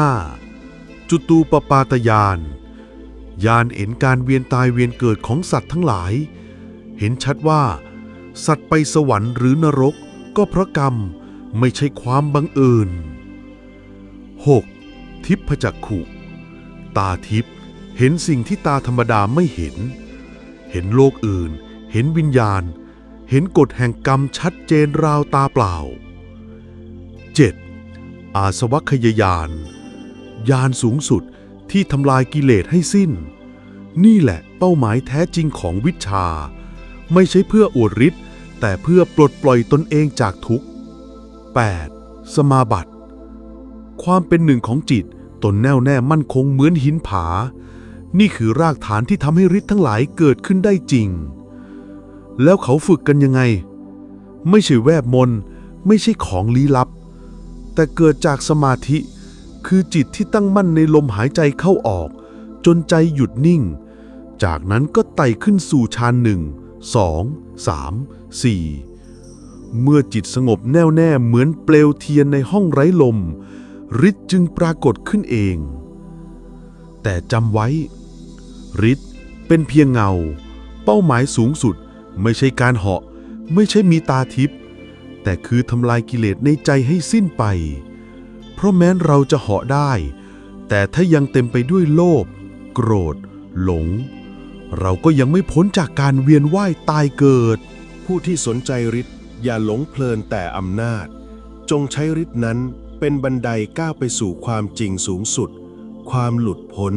5. จุตูปปาตยานยานเห็นการเวียนตายเวียนเกิดของสัตว์ทั้งหลาย เห็นชัดว่า สัตว์ไปสวรรค์หรือนรก ก็เพราะกรรมไม่ใช่ความบังเอิญ 6. ทิพจักขุ ตาทิพเห็นสิ่งที่ตาธรรมดาไม่เห็น เห็นโลกอื่น เห็นวิญญาณ เห็นกฎแห่งกรรมชัดเจนราวตาเปล่า 7. อาสวัคยายาน ยานสูงสุดที่ทำลายกิเลสให้สิ้น นี่แหละเป้าหมายแท้จริงของวิชา ไม่ใช่เพื่ออวดฤทธิ์แต่เพื่อปลดปล่อยตนเองจากทุกข์ 8. สมาบัติ ความเป็นหนึ่งของจิตตนแน่วแน่มั่นคงเหมือนหินผา นี่คือรากฐานที่ทำให้ฤทธิ์ทั้งหลายเกิดขึ้นได้จริง แล้วเขาฝึกกันยังไง ไม่ใช่แวบมน ไม่ใช่ของลี้ลับ แต่เกิดจากสมาธิ คือจิตที่ตั้งมั่นในลมหายใจเข้าออก จนใจหยุดนิ่ง จากนั้นก็ไต่ขึ้นสู่ฌานหนึ่งสองสามสี่เมื่อจิตสงบแน่วแน่เหมือนเปลวเทียนในห้องไร้ลมฤทธิ์จึงปรากฏขึ้นเอง แต่จำไว้ฤทธิ์เป็นเพียงเงา เป้าหมายสูงสุดไม่ใช่การเหาะ ไม่ใช่มีตาทิพย์แต่คือทำลายกิเลสในใจให้สิ้นไป ราะแม้นเราจะเหาะได้ แต่ถ้ายังเต็มไปด้วยโลภโกรธ หลง เราก็ยังไม่พ้นจากการเวียนว่ายตายเกิด ผู้ที่สนใจฤทธิ์อย่าหลงเพลินแต่อำนาจ จงใช้ฤทธิ์นั้นเป็นบันไดก้าวไปสู่ความจริงสูงสุด ความหลุดพ้น